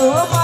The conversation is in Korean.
어?